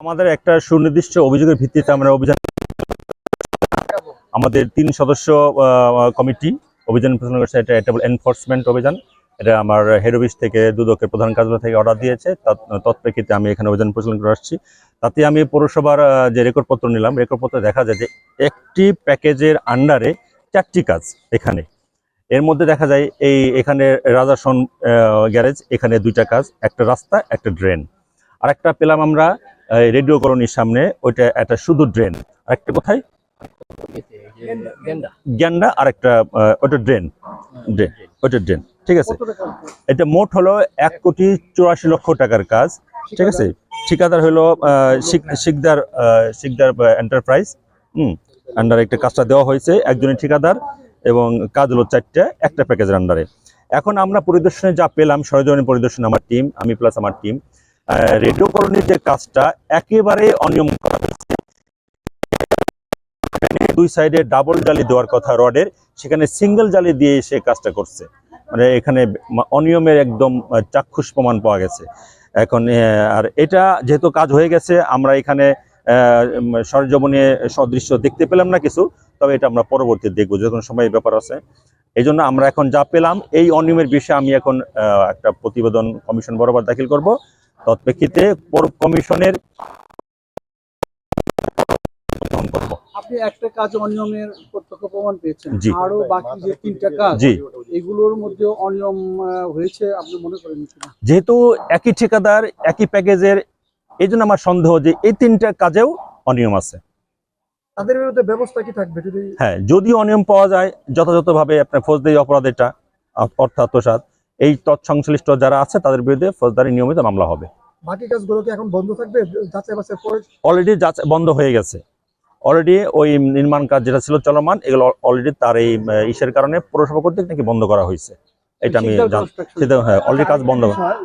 আমাদের একটা সুনির্দিষ্ট অভিযোগের ভিত্তিতে আমরা অভিযান আমাদের তিন সদস্য কমিটি, অভিযান পরিচালনা করছে এটা এটা এনফোর্সমেন্ট অভিযান। এটা আমার হেড অফিস থেকে দুদকের প্রধান কার্যালয় থেকে অর্ডার দিয়েছে। তৎ- তৎপ্রেক্ষিতে আমি এখানে অভিযান পরিচালনা করে আসছি। তাতে আমি পৌরসভার যে রেকর্ডপত্র নিলাম রেকর্ডপত্রে দেখা যায় যে একটি প্যাকেজের আন্ডারে চারটি কাজ এখানে। এর মধ্যে দেখা যায় এই এখানে রাজাসন গ্যারেজ এখানে দুইটা কাজ, একটা রাস্তা, একটা ড্রেন আর একটা পেলাম আমরা রেডিও কলোনির সামনে ওইটা একটা শুধু ড্রেন। আরেকটা কোথায়? গ্যান্ডা আর একটা ওটা ড্রেন। ড্রেন ওইটা ড্রেন। ঠিক আছে। এটা মোট হলো এক কোটি চুরাশি লক্ষ টাকার কাজ। ঠিক আছে? ঠিকাদার হলো শিকদার শিকদার এন্টারপ্রাইজ হুম আন্ডারে একটা কাজটা দেওয়া হয়েছে একজনের ঠিকাদার এবং কাজ হলো চারটে একটা প্যাকেজের আন্ডারে এখন আমরা পরিদর্শনে যা পেলাম সরজমিন পরিদর্শন আমার টিম আমি প্লাস আমার টিম রেডিও কলোনির যে কাজটা একেবারে অনিয়ম করা হয়েছে। দুই সাইডে ডাবল জালি দেওয়ার কথা রডের, সেখানে সিঙ্গেল জালি দিয়ে সে কাজটা করছে। মানে এখানে অনিয়মের একদম চাক্ষুষ প্রমাণ পাওয়া গেছে। এখন আর এটা যেহেতু কাজ হয়ে গেছে, আমরা এখানে সরজমিনে সদৃশ্য দেখতে পেলাম না কিছু, তবে এটা আমরা পরবর্তী দেখব যে কোনো সময় ব্যাপার আছে। এই জন্য আমরা এখন যা পেলাম, এই অনিয়মের বিষয়ে আমি এখন একটা প্রতিবেদন কমিশন বরাবর দাখিল করব। তৎপ্রেক্ষিতে পৌর কমিশনের আপনি একটা কাজ অনিয়মের প্রত্যক্ষ প্রমাণ পেয়েছেন। আরও বাকি যে তিনটা কাজ এগুলোর মধ্যে অনিয়ম হয়েছে আপনি মনে করেন যেহেতু একই ঠিকাদার একই প্যাকেজের এই জন্য আমার সন্দেহ যে এই তিনটা কাজেও অনিয়ম আছে। তাদের বিরুদ্ধে ব্যবস্থা কি থাকবে যদি হ্যাঁ যদি অনিয়ম পাওয়া যায় যথাযথভাবে আপনার ফৌজদারি অপরাধ এটা অ- অর্থ আত্মসাৎ এই তৎসংশ্লিষ্ট যারা আছে তাদের বিরুদ্ধে ফৌজদারি নিয়মিত মামলা হবে। বাকি কাজগুলো কি এখন বন্ধ থাকবে? যাচাই বাছাই অলরেডি বন্ধ হয়ে গেছে। অলরেডি ওই নির্মাণ কাজ যেটা ছিল চলমান এগুলো অলরেডি তার এই ইসের কারণে পৌরসভা কর্তৃক নাকি বন্ধ করা হয়েছে। এটা আমি সেটা হ্যাঁ অলরেডি কাজ বন্ধ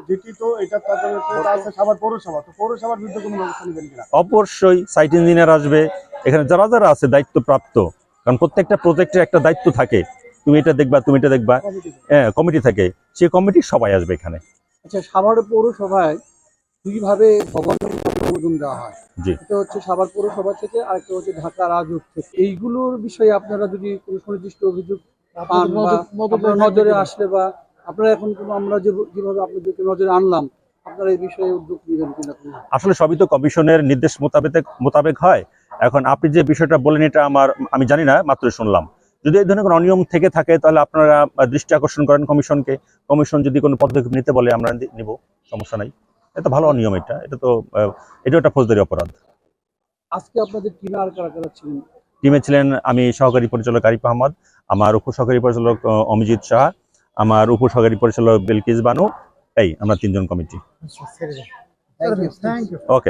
যেটি তো এটা তাদের আছে পৌরসভা। তো পৌরসভার বিরুদ্ধে কোনো ব্যবস্থা নেবেন কিনা? অবশ্যই সাইট ইঞ্জিনিয়ার আসবে। এখানে যারা যারা আছে দায়িত্বপ্রাপ্ত কারণ প্রত্যেকটা প্রজেক্টের একটা দায়িত্ব থাকে। তুমি এটা দেখবা তুমি এটা দেখবা। হ্যাঁ কমিটি থাকে। সেই কমিটির সবাই আসবে এখানে। আচ্ছা সাভার পৌরসভায় দুইভাবে ভবন অনুমোদন দেওয়া হয়। জি। এটা হচ্ছে সাভার পৌরসভা থেকে আরেকটা হচ্ছে ঢাকা রাজুক থেকে। এইগুলোর বিষয়ে আপনারা যদি কোনো সুনির্দিষ্ট অভিযোগ পান নজরে আসলে বা আপনারা এখন কোনো আমরা যেভাবে আপনাদেরকে নজরে আনলাম আপনারা এই বিষয়ে উদ্যোগ নেবেন কিনা আসলে সবই তো কমিশনের নির্দেশ মোতাবেক মোতাবেক হয়। এখন আপনি যে বিষয়টা বলেন এটা আমার আমি জানি না মাত্র শুনলাম। যদি এই ধরনের কোনো অনিয়ম থেকে থাকে তাহলে আপনারা দৃষ্টি আকর্ষণ করেন কমিশনকে। কমিশন যদি কোনো পদক্ষেপ নিতে বলে আমরা নিব। সমস্যা নাই। এটা ভালো অনিয়ম এটা। এটা তো এটা একটা ফৌজদারি অপরাধ। আজকে আপনাদের টিমে আর কারা কারা ছিলেন? টিমে ছিলেন আমি সহকারী পরিচালক আরিফ আহমদ আমার উপসহকারী পরিচালক অমিজিৎ শাহ আমার উপসহকারী পরিচালক বিলকিস বানু এই আমরা তিনজন কমিটি। ওকে